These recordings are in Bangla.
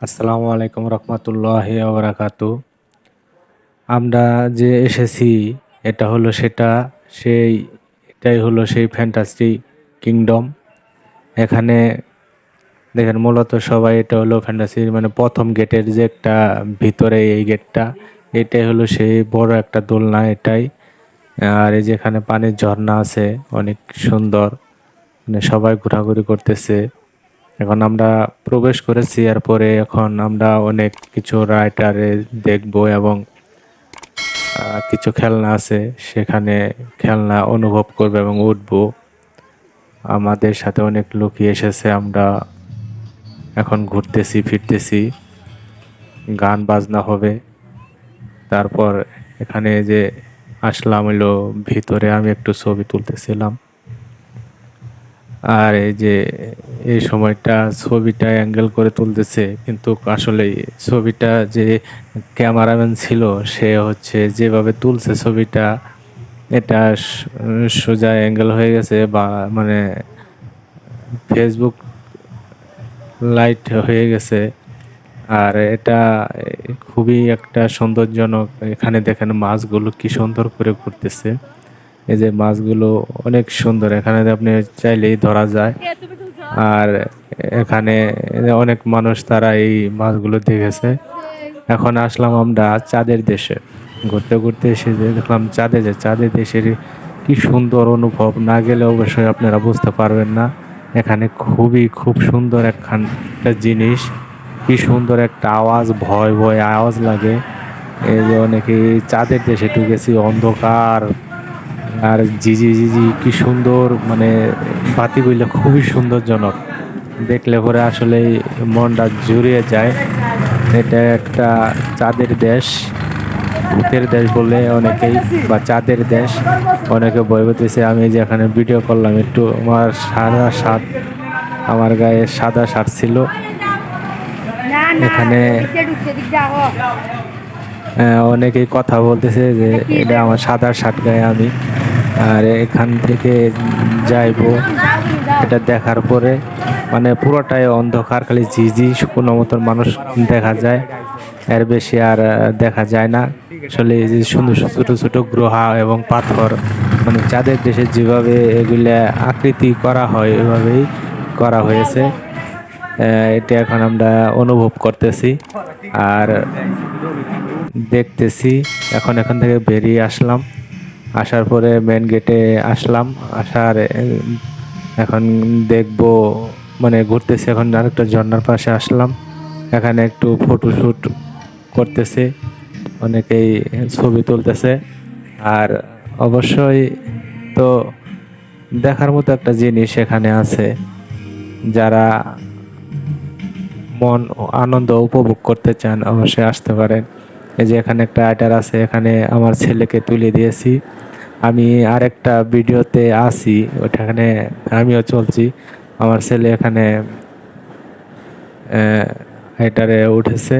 আসসালামু আলাইকুম রহমতুল্লাহ বারাকাতু। আমরা যে এসেছি, এটা হলো সেটা, সেই, এটাই হলো সেই ফ্যান্টাসি কিংডম এখানে দেখেন, মূলত সবাই এটা হলো ফ্যান্টাসির মানে প্রথম গেটের যে একটা ভিতরে এই গেটটা এটাই হলো সেই বড় একটা দোলনা এটাই। আর এই যেখানে পানির ঝর্ণা আছে, অনেক সুন্দর। মানে সবাই ঘোরাঘুরি করতেছে। এখন আমরা প্রবেশ করেছি, এরপরে এখন আমরা অনেক কিছু রাইটারে দেখব এবং কিছু খেলনা আছে, সেখানে খেলনা অনুভব করব এবং উঠবো। আমাদের সাথে অনেক লোকই এসেছে, আমরা এখন ঘুরতেছি, ফিরতেছি। গান বাজনা হবে। তারপর এখানে যে আসলাম হলো, ভিতরে আমি একটু ছবি তুলতেছিলাম। আর এই যে এই সময়টা ছবিটা অ্যাঙ্গেল করে তুলতেছে, কিন্তু আসলে ছবিটা যে ক্যামেরাম্যান ছিল, সে হচ্ছে যেভাবে তুলছে ছবিটা, এটা সোজা অ্যাঙ্গেল হয়ে গেছে বা মানে ফেসবুক লাইট হয়ে গেছে। আর এটা খুবই একটা সৌন্দর্যজনক, এখানে দেখেন মাছগুলো কি সুন্দর করে ঘুরতেছে। এই যে মাছগুলো অনেক সুন্দর, এখানে আপনি চাইলেই ধরা যায়। আর এখানে অনেক মানুষ তারা এই মাছগুলো দেখেছে। এখন আসলাম আমরা চাঁদের দেশে। ঘুরতে ঘুরতে এসে যে দেখলাম চাঁদে যে চাঁদের দেশের কি সুন্দর অনুভব। না গেলে অবশ্যই আপনারা বুঝতে পারবেন না। এখানে খুবই খুব সুন্দর একখানটা জিনিস। কি সুন্দর একটা আওয়াজ, ভয় ভয় আওয়াজ লাগে। এই যে অনেকে চাঁদের দেশে ঢুকেছি, অন্ধকার। আর জিজি জিজি কি সুন্দর মানে বাতিগুলো খুবই সুন্দরজনক। দেখলে পরে আসলে মনটা জুড়িয়ে যায়। এটা একটা চাঁদের দেশ ভূতের দেশ বলে অনেকেই বা চাঁদের দেশ অনেকে ভয় পেতেছে। আমি যে এখানে ভিডিও করলাম একটু আমার সাদা শার্ট আমার গায়ে সাদা শার্ট ছিল। এখানে আহ, অনেকেই কথা বলতেছে যে এটা? আমার সাদা শার্ট গায়ে আমি। আর এখান থেকে যাইবো। এটা দেখার পরে মানে পুরোটাই অন্ধকার, খালি ঝিঝি কোনো মতন মানুষ দেখা যায়। এর বেশি আর দেখা যায় না। আসলে যে সুন্দর ছোট ছোট গ্রহ এবং পাথর মানে চাঁদের দেশে যেভাবে এগুলা আকৃতি করা হয়, এভাবেই করা হয়েছে। এটা এখন আমরা অনুভব করতেছি। আর দেখতেছি, এখন এখান থেকে বেরিয়ে আসলাম। আসার পরে মেন গেটে আসলাম, আসার, এখন দেখব মানে ঘুরতেছি, এখন আরেকটা ঝর্নার পাশে আসলাম। এখানে একটু ফটোশ্যুট করতেছে, অনেকেই ছবি তুলতেছে। আর অবশ্যই তো দেখার মতো একটা জিনিস এখানে আছে, যারা মন আনন্দ উপভোগ করতে চান, অবশ্যই আসতে পারেন। এই যে এখানে একটা আইটার আছে, এখানে আমার ছেলেকে তুলে দিয়েছি। আমি আরেকটা ভিডিওতে আসি ওখানে আমিও চলছি। আমার ছেলে এখানে আইটারে উঠেছে।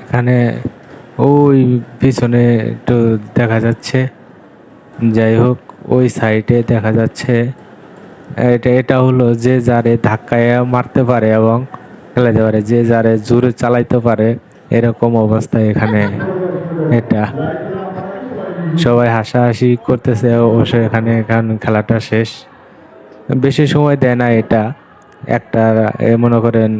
এখানে ওই পিছনে একটু দেখা যাচ্ছে। যাই হোক, ওই সাইডে দেখা যাচ্ছে। এটা এটা হলো যে যারে ধাক্কায় মারতে পারে এবং খেলাতে পারে যে যারে জোরে চালাইতে পারে, এরকম অবস্থা এখানে। এটা। সবাই হাসাহাসি করতেছে, অবশ্য এখানে এখন খেলাটা শেষ। বেশি সময় দেয় না এটা। একটা মনে করেন,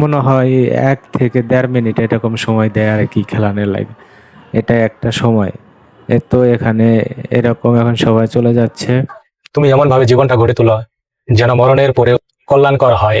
মনে হয় এক থেকে দেড় মিনিট এরকম সময় দেয় আর কি খেলানোর লাগে এটা একটা সময়। এ তো এখানে এরকম এখন সবাই চলে যাচ্ছে। তুমি এমন ভাবে জীবনটা গড়ে তোলো, যেন মরণের পরে কল্যাণকর হয়।